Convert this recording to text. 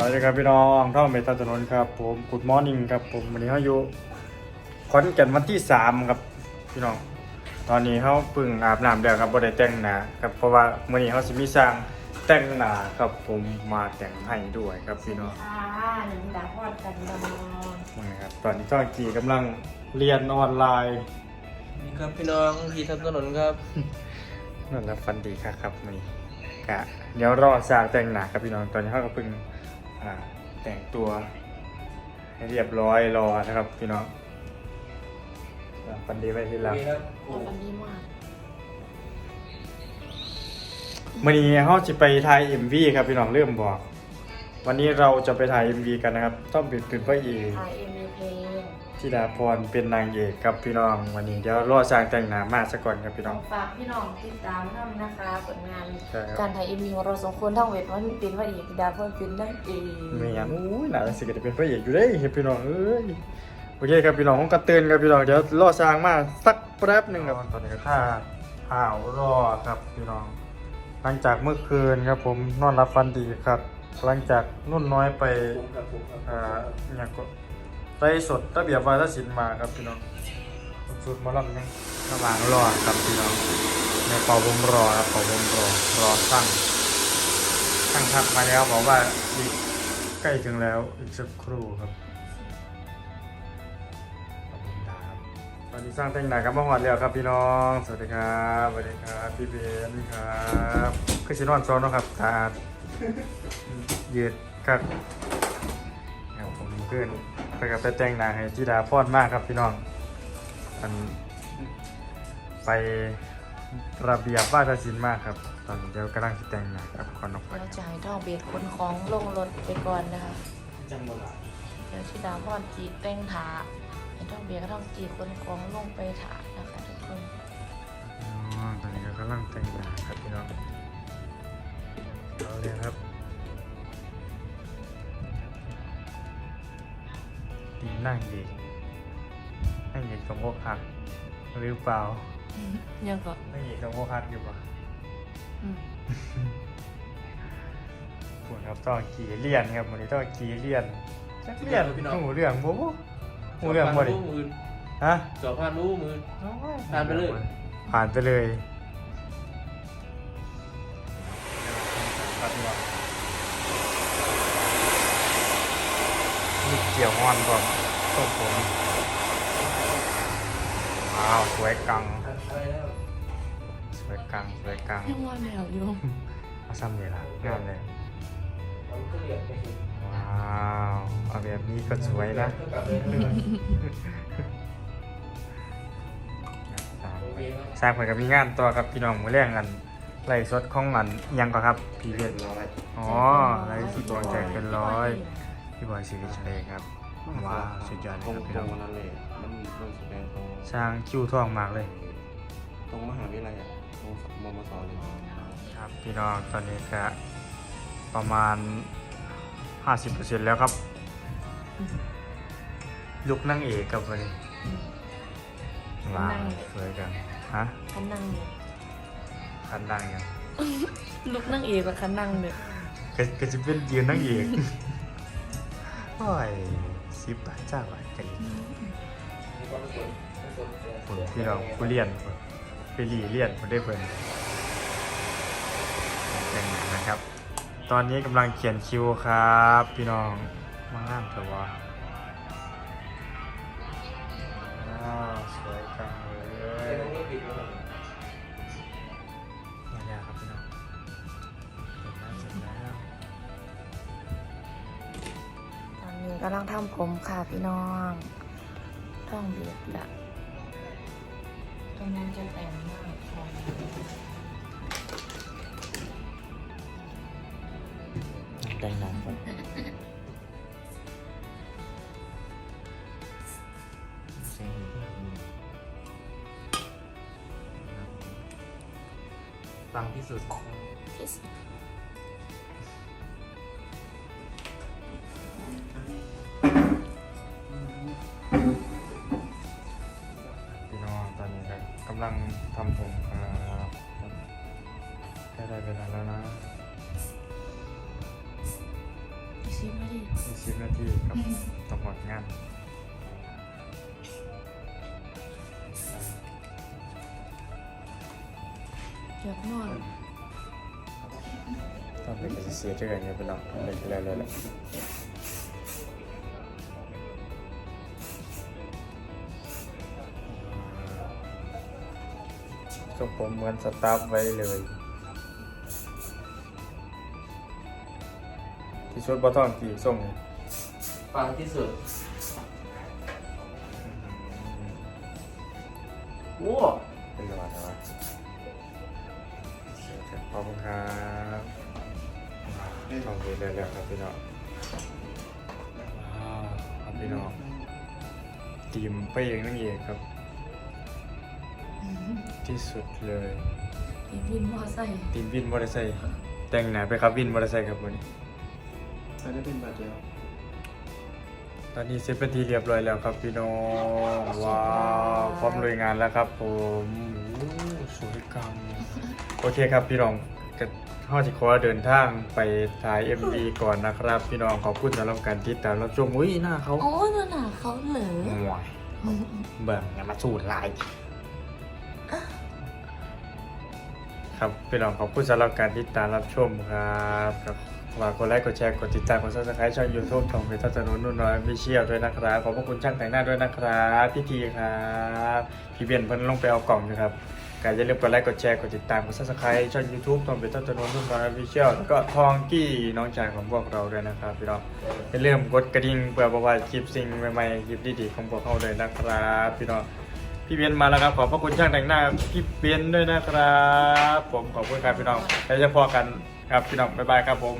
สวัสดีครับพี่น้องท่องเมตาถนนครับผมกุดมอร์นิ่งครับผมวันนี้เขาอยู่ขอนแก่นวันที่สามครับพี่น้อง ตอนนี้เขาเพิ่งอาบน้ำแล้วครับบ่ได้แต่งหน้าครับเพราะว่ามื้อนี้เขาสิมีสร้างแต่งหน้าครับผมมาแต่งให้ด้วยครับพี่น้องค่ะหนึ่งดาพอดกันนอนนี่ครับตอนนี้ต้องกีกำลังเรียนออนไลน์นี่ครับพี่น้องที่ทำถนนครับนั่นแหละฟันดีครับครับมื้อนี้กะเดี๋ยวรอสร้างแต่งหน้าครับพี่น้องตอนนี้เขาก็เพิ่งอ่า แต่งตัวให้เรียบร้อยรอนะครับพี่น้องฟันดีไว้ที่หลังนี่ครับแต่วันนี้มากมื่อนี้เขาจะไปถ่าย MV ครับพี่น้องเริ่มบอก วันนี้เราจะไปถ่าย MV กันนะครับ ต้องเป็นเป็นพระเอกถ่ายเอ็มวีเพลง ธิดาพรเป็นนางเอกครับพี่น้อง วันนี้เดี๋ยวรอสร้างแต่งหน้ามาซะก่อนครับพี่น้อง ฝากพี่น้องติดตามน้ำนะคะผลงานใช่ครับ การถ่ายเอ็มวีของเราสองคนท่องเวทว่าเป็นว่าเอกดาเพื่อนเป็นนั่นเองไม่งั้นอู้ยหนาสิก็จะเป็นพระเอกอยู่ได้เห็นพี่น้องเอ้ยโอเคครับพี่น้องผมกระเตือนครับพี่น้องเดี๋ยวรอสร้างมาสักแป๊บหนึ่งครับตอนนี้ก็ท่าข่าวรอครับพี่น้อง หลังจากเมื่อคืนครับผมนอนรับฟันดีครับ หลังจากนุ่นน้อยไป ผมครับผมครับอ่าเนี่ยก็ ไปสดระเบียบวาทศิลป์มาครับพี่น้องสุดมาลำนึงระหว่างรอครับพี่น้องในเป่าผมรอครับเป่าผมรอรอสั่งสั่งทักมาแล้วบอกว่าอีกใกล้ถึงแล้วอีกสักครู่ครับขอบคุณครับตอนนี้สร้างแต่งหน้ากับมาหอดแล้วครับพี่น้อง สวัสดีครับสวัสดีครับพี่เบนครับคือชินอนซ้อนนะครับตาเยืดครับครับผมเพื่อน ไปกับไปแต่งหน้าให้จิดาพอดมากครับพี่น้องมันไประเบียบว่าทศิลป์มากครับ ตอนนี้เดี๋ยวกำลังจะแต่งหน้าครับก่อนออกไปเราจะให้ท่องเวทคนของลงรถไปก่อนนะคะจังหวะเดี๋ยวชิดาพอดจีแต่งถาให้ท่องเบียร์ก็ท่องจีคนของลงไปถานะคะทุกคนอ๋อตอนนี้ก็กำลังแต่งหน้าครับพี่น้องเอาเลยครับ นั่งดีนั่งเอกกับโมหักหรือเปล่ายังก็นั่งเอกกับโมหักอยู่ปะอืมปวดครับต้องขี่เลียนครับวันนี้ต้องขี่เลียนจักเลียนหูเรื่องบ่บ่หูเรื่องบ่ดิสบผ่านรู้มือฮะสอบผ่านรู้มือผ่านไปเลย ผ่านไปเลยครับพี่น้องมีเกี่ยวงอนก่อนต้มผมว้าวสวยกัง สวยกัง สวยกังยังว่าแนวอยู่เอาซ้ำเลยล่ะงามเลยมันเรียว้าวเอาแบบนี้ก็สวยนะก็กลับเลยนะโอเคครับสร้างผลกับมีงานตัวครับพี่น้องมือแรงกันไล่สดของอันยังก็ครับพี่เพชรอ๋อไล่สุดดวงใจเป็นร้อย พี่บอยศิริชัยครับว้าวสุดยอดเลยตรงครับพี่ตรน้องงวันนั้นเลยมันมันแสดงตรงสร้างคิวท่องมากเลย ตรงมหาวิทยาลัยอะตรงมมสเลยครับพี่น้องตอนนี้ก็ประมาณ 50%แล้วครับ ลุกนั่งเอกครับวันนี้ว้าวสวยจังฮะคันนั่งเนี่ยคันนั่งยังลุกนั่งเอกกับคันนั่งเนี่ยก็ก็จะเป็นยืนนั่งเอก ค่อยสิบบาทจ้าบาทกันผมพี่น้องผู้เรียนไปรีเรียนผมได้เพิ่นเป็นไงนะครับ ตอนนี้กำลังเขียนคิวครับ พี่น้องมางามเถอะวะ กำลังทำผมค่ะพี่น้องท่องเบียร์ละตรงนั้นจะแต่งหน้าคอยแต่งหน้าก่อนฟังที่สุดที่สุด กำลังทำผมครับใกล้ได้เวลาแล้วนะที่สิบนาทีอีกสิบนาทีครับต้องหมดงานเกือบนอนต้องเป็นกระเสียเจอกันเนี่ยพี่น้องเลยเลยเลยเล ยก็ผมเหมือนสตาร์ฟไว้เลย ที่ชุดบอทองกี่ส่งนี่ฟังที่สุด โอ้เป็นระบาดอะไรขอบคุณครับขอบคุณเลยแล้วครับพี่น้องว้าวครับพี่น้องทีมไปเองนั่นเองครับ ที่สุดเลยอีวินมอไซค์ทีมวินมอเตอร์ไซค์แต่งหน้าไปครับวินมอเตอร์ไซค์ครับวันนี้ใช้ได้เป็นบาทเดียวตอนนี้เสร็จเป็นที่เรียบร้อยแล้วครับพี่น้องว้าวพร้อมลุยงานแล้วครับผมโอ้สวยกังโอเคครับพี่น้องก็ข้อที่ขอเดินทางไปถ่าย MV ก่อนนะครับ พี่น้องขอบคุณสำหรับการติดตามรับชมอุ้ยหน้าเขาโอ้นั่นน่ะเขาเหลือห่วยเบิ่งอย่ามาสูดลาย ครับพี่น้องขอบคุณสำหรับการติดตามรับชมครับครับฝากกดไลค์กดแชร์กดติดตามกดซับสไครต์ช่องยูทูบของเพจทัศนุนุ่นน้อยวิเชียด้วยนะครับ ขอบพระคุณช่างแต่งหน้าด้วยนะครับพี่ทีครับพี่เบียนเพิ่นลงไปเอากล่องนะครับก็อย่าลืมกดไลค์กดแชร์กดติดตามกดซับสไครต์ช่องยูทูบของเพจทัศนุนุ่นน้อยวิเชียแล้วก็ทองกี้น้องชายของพวกเราด้วยนะครับพี่น้องอย่าลืมกดกระดิ่งเพื่อบอกว่าคลิปสิ่งใหม่ๆคลิปดีๆของพวกเราเลยนะครับพี่น้อง พี่เบนมาแล้วครับ ขอบพระคุณช่างแต่งหน้าพี่เบนด้วยนะครับ ผมขอบคุณครับพี่น้องแล้วจะพอกันครับพี่น้องบ๊ายบายครับผม